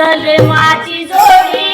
સગર માટી જોડી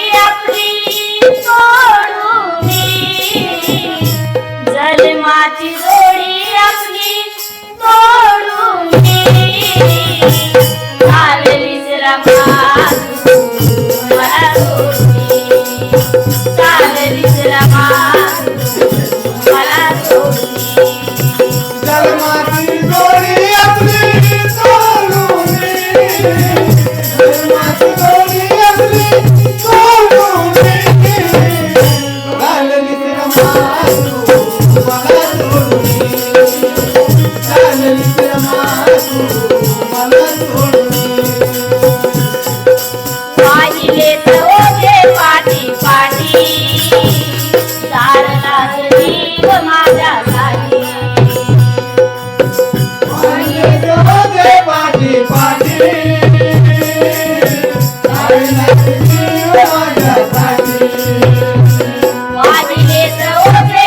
वाजले चौघे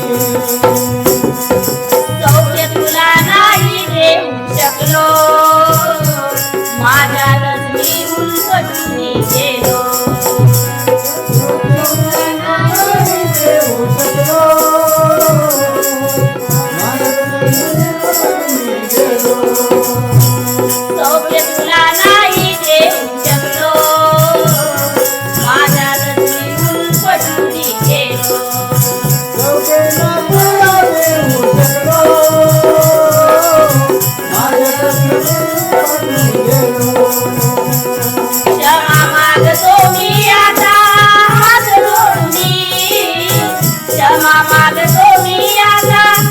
क्षमा मागतो मी आता